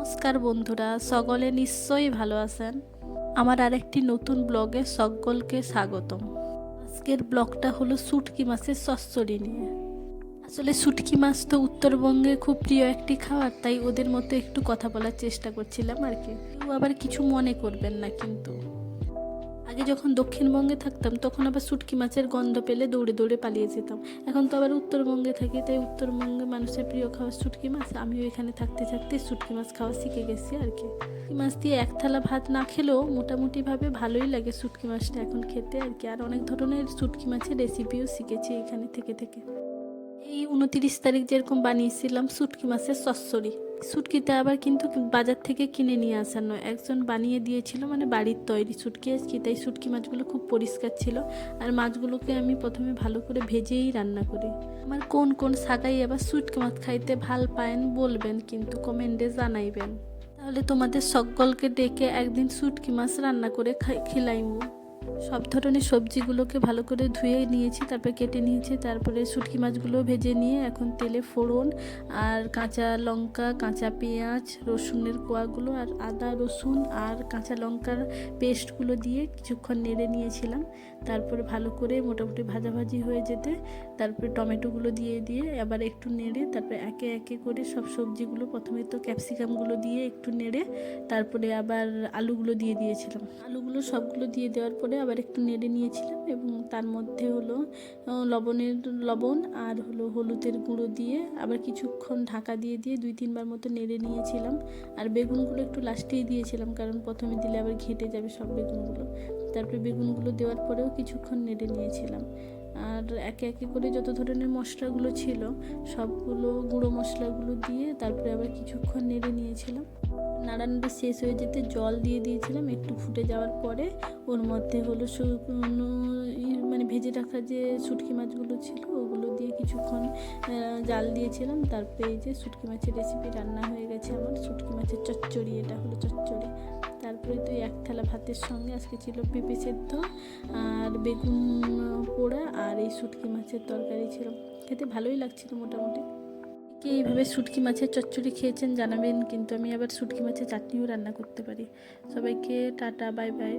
নমস্কার বন্ধুরা, সকলে নিশ্চয়ই ভালো আছেন। আমার আরেকটি নতুন ব্লগে সকলকে স্বাগতম। আজকের ব্লগটা হলো শুটকি মাছের সস্যরি নিয়ে। আসলে শুটকি মাছ তো উত্তরবঙ্গে খুব প্রিয় একটি খাবার, তাই ওদের মতো একটু কথা বলার চেষ্টা করছিলাম আর কি। আবার কিছু মনে করবেন না কিন্তু। আগে যখন দক্ষিণবঙ্গে থাকতাম, তখন আবার শুটকি মাছের গন্ধ পেলে দৌড়ে দৌড়ে পালিয়ে যেতাম। এখন তো আবার উত্তরবঙ্গে থাকি, তাই উত্তরবঙ্গে মানুষের প্রিয় খাওয়া শুটকি মাছ, আমিও এখানে থাকতে থাকতে শুটকি মাছ খাওয়া শিখে গেছি আর কি। মাছ দিয়ে এক থালা ভাত না খেলেও মোটামুটিভাবে ভালোই লাগে শুটকি মাছটা এখন খেতে আর কি। আর অনেক ধরনের শুটকি মাছের রেসিপিও শিখেছি এখানে থেকে থেকে। এই উনতিরিশ তারিখ যেরকম বানিয়েছিলাম শুটকি মাছের সস্যরি শুটকিতে আবার কিন্তু বাজার থেকে কিনে নিয়ে আসার নয়। একজন বানিয়ে দিয়েছিল মানে বাড়ির তৈরি শুটকি আজকে, তাই শুটকি মাছগুলো খুব পরিষ্কার ছিল। আর মাছগুলোকে আমি প্রথমে ভালো করে ভেজেই রান্না করি। আমার কোন কোন শাকাই আবার শুটকি মাছ খাইতে ভালো পায়েন বলবেন, কিন্তু কমেন্টে জানাইবেন। তাহলে তোমাদের সকলকে ডেকে একদিন শুটকি মাছ রান্না করে খাই, খিলাইমু। সব ধরনের সবজিগুলোকে ভালো করে ধুয়ে নিয়েছি, তারপরে কেটে নিয়েছি, তারপরে শুটকি মাছগুলো ভেজে নিয়ে এখন তেলে ফোড়ন আর কাঁচা লঙ্কা, কাঁচা পেঁয়াজ, রসুনের কোয়াগুলো আর আদা, রসুন আর কাঁচা লঙ্কার পেস্টগুলো দিয়ে কিছুক্ষণ নেড়ে নিয়েছিলাম। তারপরে ভালো করে মোটামুটি ভাজাভাজি হয়ে যেতে, তারপরে টমেটোগুলো দিয়ে দিয়ে আবার একটু নেড়ে, তারপরে একে একে করে সব সবজিগুলো প্রথমে তো ক্যাপসিকামগুলো দিয়ে একটু নেড়ে, তারপরে আবার আলুগুলো দিয়ে দিয়েছিলাম। আলুগুলো সবগুলো দিয়ে দেওয়ার পরে আবার একটু নেড়ে নিয়েছিলাম এবং তার মধ্যে হলো লবণের লবণ আর হলো হলুদের গুঁড়ো দিয়ে আবার কিছুক্ষণ ঢাকা দিয়ে দিয়ে দুই তিনবার মতো নেড়ে নিয়েছিলাম। আর বেগুনগুলো একটু লাস্টেই দিয়েছিলাম কারণ প্রথমে দিলে আবার ঘেটে যাবে সব বেগুনগুলো। তারপরে বেগুনগুলো দেওয়ার পরেও কিছুক্ষণ নেড়ে নিয়েছিলাম। আর একে একে করে যত ধরনের মশলাগুলো ছিল, সবগুলো গুঁড়ো মশলাগুলো দিয়ে তারপরে আবার কিছুক্ষণ নেড়ে নিয়েছিলাম। নাড়ানাড়ি শেষ হয়ে যেতে জল দিয়ে দিয়েছিলাম, একটু ফুটে যাওয়ার পরে ওর মধ্যে হলো শুকনো মানে ভেজে রাখা যে শুটকি মাছগুলো ছিল, ওগুলো দিয়ে কিছুক্ষণ জাল দিয়েছিলাম। তারপরে এই যে শুটকি মাছের রেসিপি রান্না হয়ে গেছে আমার, শুটকি মাছের চচ্চড়ি, এটা হলো চচ্চড়ি। তারপরে তো এক থালা ভাতের সঙ্গে আজকে ছিল পেঁপে সেদ্ধ আর বেগুন পোড়া আর এই শুটকি মাছের তরকারি ছিল। খেতে ভালোই লাগছিল মোটামুটি। কে এইভাবে শুটকি মাছের চচ্চড়ি খেয়েছেন জানাবেন, কিন্তু আমি আবার শুটকি মাছের চাটনিও রান্না করতে পারি। সবাইকে টাটা, বাই বাই।